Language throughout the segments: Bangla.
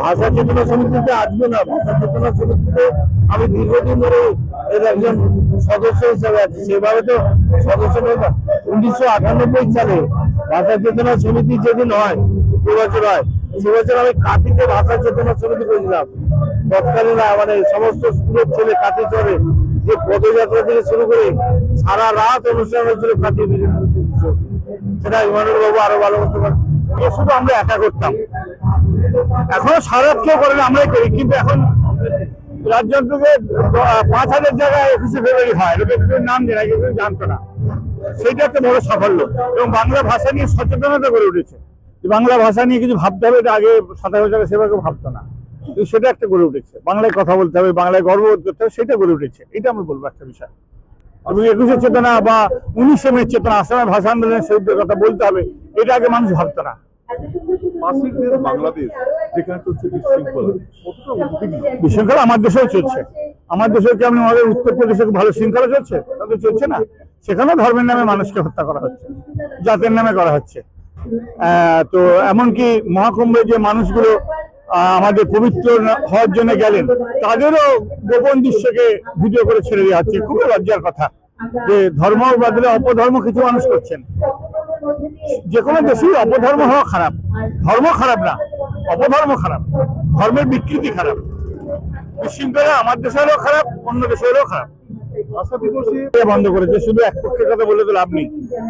ভাষা চেতনা সমিতিতে আসব না, ভাষা চেতনা সমিতিতে আমি দীর্ঘদিন ধরে এর একজন সদস্য হিসাবে আছি। সেভাবে তো সদস্য উনিশশো আটানব্বই সালে ভাষা চেতনা সমিতি যেদিন হয়, দু বছর হয়, সে বছর আমি কাটিতে ভাষা চেতনা সমিতি করেছিলাম তৎকালীন মানে সমস্ত স্কুলের ছেলে কাটি চড়ে যে পদযাত্রা থেকে শুরু করে সারা রাত অনুষ্ঠান হয়েছিল কাটি। সেটা ইমানুল বাবু আরও ভালো করতে পারে। শুধু আমরা একা করতাম। এখনও সারা কেউ করে না আমরাই করি, কিন্তু এখন রাজ্যকে পাঁচ হাজার জায়গায় একুশে ফেব্রুয়ারি হয় লোকে কেউ নাম দেয় না কেউ কেউ জানতো না। সেইটা একটা বড় সাফল্য, এবং বাংলা ভাষা নিয়ে সচেতনতা গড়ে উঠেছে। বাংলা ভাষা নিয়ে কিছু ভাবতে হবে, এটা আগে সাতাশ বছর সেভাবে ভাবতো না। কিন্তু সেটা একটা গড়ে উঠেছে। বাংলায় কথা বলতে হবে, বাংলায় গর্ববোধ করতে হবে, সেটা গড়ে উঠেছে। এটা আমি বলব একটা বিষয়। এবং একুশে চেতনা বা উনিশে মে চেতনা, আসামের ভাষা আন্দোলনের সেই কথা বলতে হবে, এটা আগে মানুষ ভাবতো না। পাশের দেশ বাংলাদেশ, যেখানে চলছে বিশৃঙ্খলা। বিশৃঙ্খলা আমার দেশেও চলছে। আমার দেশেও কি আপনি আমাদের উত্তরপ্রদেশে ভালো শৃঙ্খলা চলছে? তাদের চলছে না। সেখানেও ধর্মের নামে মানুষকে হত্যা করা হচ্ছে, জাতের নামে করা হচ্ছে। তো এমনকি মহাকুম্ভে যে মানুষগুলো আমাদের পবিত্র হওয়ার জন্য গেলেন, তাদেরও গোপন দৃশ্যকে ভিডিও করে ছেড়ে দেওয়া হচ্ছে। খুবই লজ্জার কথা যে ধর্ম বদলে অপধর্ম কিছু মানুষ করছেন। যে কোনো দেশেই অপধর্ম হওয়া খারাপ। ধর্ম খারাপ না অপধর্ম খারাপ। ধর্মের বিকৃতি খারাপ। বিশৃঙ্খলা আমার দেশেরও খারাপ অন্য দেশেরও খারাপ। এ বন্ধ করেছে শুধু এক পক্ষের কথা বলে তো লাভ নেই।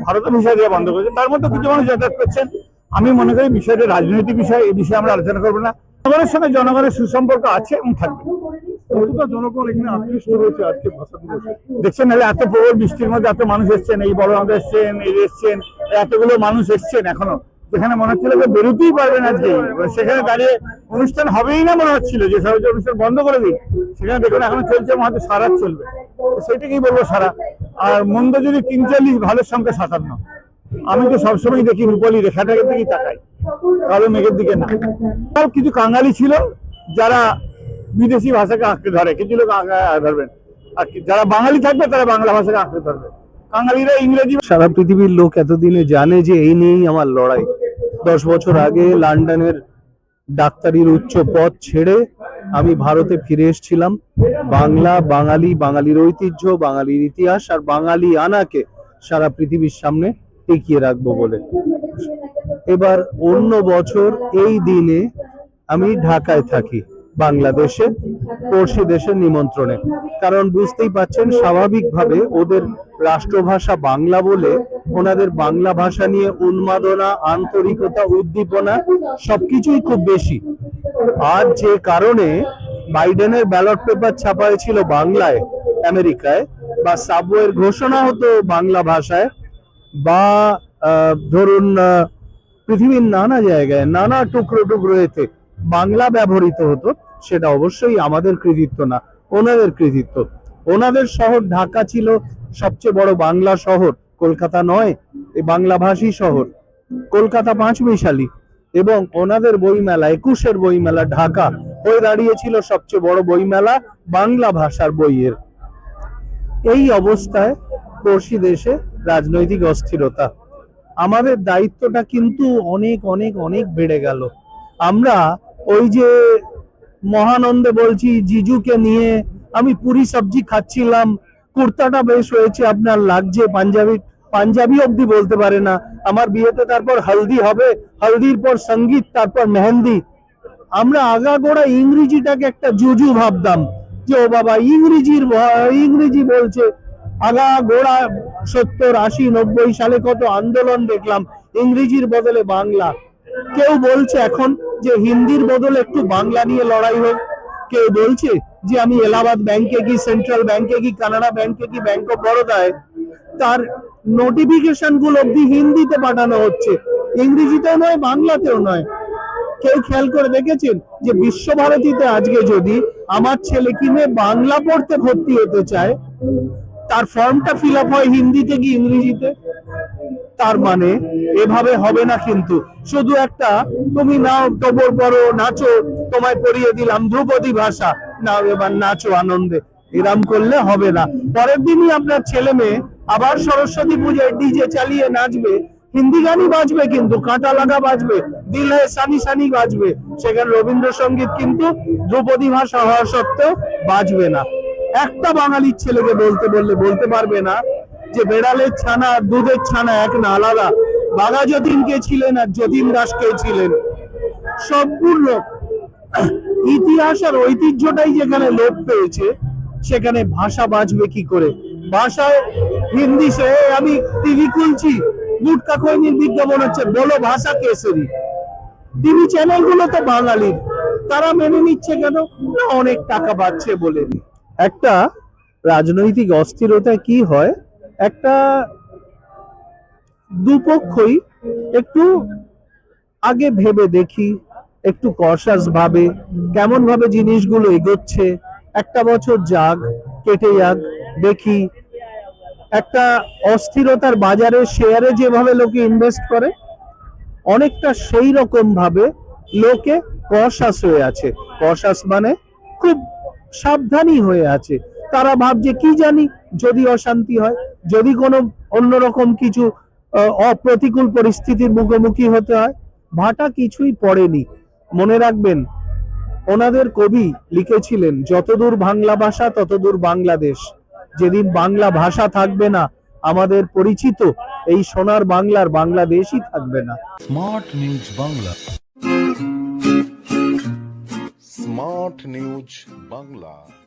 ভারতের বিষয় দিয়ে বন্ধ করেছে তার মধ্যে কিছু মানুষ যাতায়াত করছেন। আমি মনে করি বিষয়টা রাজনৈতিক বিষয় এই বিষয়ে আমরা আলোচনা করব না। জনগণের সঙ্গে জনগণের সুসম্পর্ক আছে এবং থাকবে। জনগণ এখানে আকৃষ্ট রয়েছে আজকে ভাষা দেখছেন নাহলে এত প্রবল বৃষ্টির মধ্যে এত মানুষ এসছেন এই বড় আমাদের এসছেন এই এসছেন। এতগুলো মানুষ এসছেন এখনও। যেখানে মনে হচ্ছিল যে বেরোতেই পারবেন আজকে। সেখানে দাঁড়িয়ে অনুষ্ঠান হবেই না মনে হচ্ছিল, যে সবাই যে অনুষ্ঠান বন্ধ করে দিন সেখানে দেখুন এখন চলছে হয়তো সারা চলবে। সেটাকেই বলব সারা? আর মন্দ যদি তিন চল্লিশ ভালোর সংখ্যা সাতান্ন। আমি তো সবসময় দেখি রূপালী রেখাটাকে দিকেই তাকাই। কালো মেঘের দিকে না। আর কিছু কাঙালি ছিল, যারা বিদেশি ভাষাকে আঁকড়ে ধরে। কিছু লোক ধরবেন। আর যারা বাঙালি থাকবে, তারা বাংলা ভাষাকে আঁকড়ে ধরবে। কাঙালিরা ইংরেজি সারা পৃথিবীর লোক এতদিনে জানে যে এই নিয়েই আমার লড়াই। দশ বছর আগে লন্ডনের ডাক্তারির উচ্চ পদ ছেড়ে আমি ভারতে ফিরে এসেছিলাম। বাংলা বাঙালি, বাঙালির ঐতিহ্য, বাঙালির ইতিহাস আর বাঙালি আনাকে সারা পৃথিবীর সামনে টিকিয়ে রাখব বলে। এবার অন্য বছর এই দিনে আমি ঢাকায় থাকি, বাংলাদেশে, পড়শি দেশের নিমন্ত্রণে। কারণ বুঝতেই পাচ্ছেন স্বাভাবিকভাবে ওদের রাষ্ট্রভাষা বাংলা বলে ওনাদের বাংলা ভাষা নিয়ে উন্মাদনা, আন্তরিকতা, উদ্দীপনা সবকিছুই খুব বেশি। আর যে কারণে বাইডেনের ব্যালট পেপার ছাপা হয়েছিল বাংলায়, আমেরিকায়, বা সাবওয়ের ঘোষণা হতো বাংলা ভাষায়, বা ধরুন পৃথিবীর নানা জায়গায় নানা টুকরো টুকরো এতে বাংলা ব্যবহৃত হতো, সেটা অবশ্যই আমাদের কৃতিত্ব না, ওনাদের কৃতিত্ব। ওনাদের শহর ঢাকা ছিল সবচেয়ে বড় বাংলা শহর। কলকাতা নয়, এই বাংলা ভাষী শহর। কলকাতা পাঁচ মিশালি এবং ওনাদের বইমেলা, একুশের বইমেলা ঢাকা। হয়ে দাঁড়িয়েছিল সবচেয়ে বড় বইমেলা বাংলা ভাষার বইয়ের। এই অবস্থায় পড়শি দেশে রাজনৈতিক অস্থিরতা। আমাদের দায়িত্বটা কিন্তু অনেক অনেক অনেক বেড়ে গেল। আমরা ওই যে মহানন্দে বলছি, জিজুকে নিয়ে আমি পুরি সবজি খাচ্ছিলাম, কুর্তাটা বেশ হয়েছে, আপনার লাগছে, পাঞ্জাবি পাঞ্জাবি অবধি বলতে পারে না। আমার বিয়েতে তারপর হলদি হবে, হলদির পর সংগীত, তারপর মেহেন্দি। আমরা আগাগোড়া ইংরেজিটাকে একটা জুজু ভাবতাম, যে ও বাবা, ইংরেজির ইংরেজি বলছে। আগা গোড়া সত্তর, আশি, নব্বই সালে কত আন্দোলন দেখলাম, ইংরেজির বদলে বাংলা। কেউ বলছে এখন যে হিন্দির বদলে একটু বাংলা নিয়ে লড়াই হোক। কেউ বলছে যে আমি এলাহাবাদ ব্যাংকে কি, সেন্ট্রাল ব্যাংকে কি, কানাডা ব্যাংকে কি ব্যাংক অফ বরোদায় তার নোটিফিকেশনগুলো অব্দি হিন্দিতে পাঠানো হচ্ছে। ইংরেজিতেও নয়, বাংলাতেও নয়। কেউ খেয়াল করে দেখেছেন যে বিশ্বভারতীতে আজকে যদি আমার ছেলে কিনে বাংলা পড়তে ভর্তি হতে চায়, তার ফর্মটা ফিল আপ হয় হিন্দিতে কি ইংরেজিতে? তার মানে এভাবে হবে না কিন্তু। শুধু একটা, তুমি নাও টবর পড়ো, নাচো, তোমায় পড়িয়ে দিলাম ধ্রুপদী ভাষা। নাও এবার নাচো আনন্দে। এরাম করলে হবে না। পরের দিনই আপনার ছেলে মেয়ে আবার সরস্বতী ডিজে চালিয়ে নাচবে। হিন্দি গানই বাজবে কিন্তু, কাঁটা লাগা বাজবে, দিল হে সানি সানি বাজবে। সেখানে রবীন্দ্রসঙ্গীত কিন্তু ধ্রুপদী ভাষা হওয়া সত্ত্বেও বাজবে না। একটা বাঙালির ছেলেকে বলতে বললে বলতে পারবে না যে বেড়ালের ছানা, দুধের ছানা এক না আলাদা। বাঘা যতীন কে ছিলেন আর যতীন দাস কে ছিলেন সম্পূর্ণ ইতিহাস আর ঐতিহ্যটাই যেখানে লোপ পেয়েছে, সেখানে ভাষা বাঁচবে কি করে? ভাষায় হিন্দি সে আমি টিভি খুলছি, গুটকা খৈনির বিজ্ঞাপন হচ্ছে, বলো ভাষা কেসরি। টিভি চ্যানেলগুলো তো বাঙালির, তারা মেনে নিচ্ছে কেন? না, অনেক টাকা পাচ্ছে বলে। একটা রাজনৈতিক অস্থিরতা কি হয়? একটা দুপক্ষই একটু আগে ভেবে দেখি একটু কষাস ভাবে কেমন ভাবে জিনিসগুলো এগোচ্ছে। একটা বছর যাক, কেটে যাক, দেখি। একটা অস্থিরতার বাজারে শেয়ারে যেভাবে লোকে ইনভেস্ট করে, অনেকটা সেই রকম ভাবে লোকে কষাস হয়ে আছে। কষাস মানে খুব সাবধানী হয়ে আছে। তারা ভাবছে, কি জানি, যদি অশান্তি হয়, যদি কোনো অন্যরকম কিছু অপ্রতিকূল পরিস্থিতির মুখোমুখি হতে হয়। ভাটা কিছুই পড়েনি। মনে রাখবেন, ওনাদের কবি লিখেছিলেন, যতদূর বাংলা ভাষা, ততদূর বাংলাদেশ। যেদিন বাংলা ভাষা থাকবে না, আমাদের পরিচিত এই সোনার বাংলার বাংলাদেশই থাকবে না। Smart news Bangla. Smart news Bangla.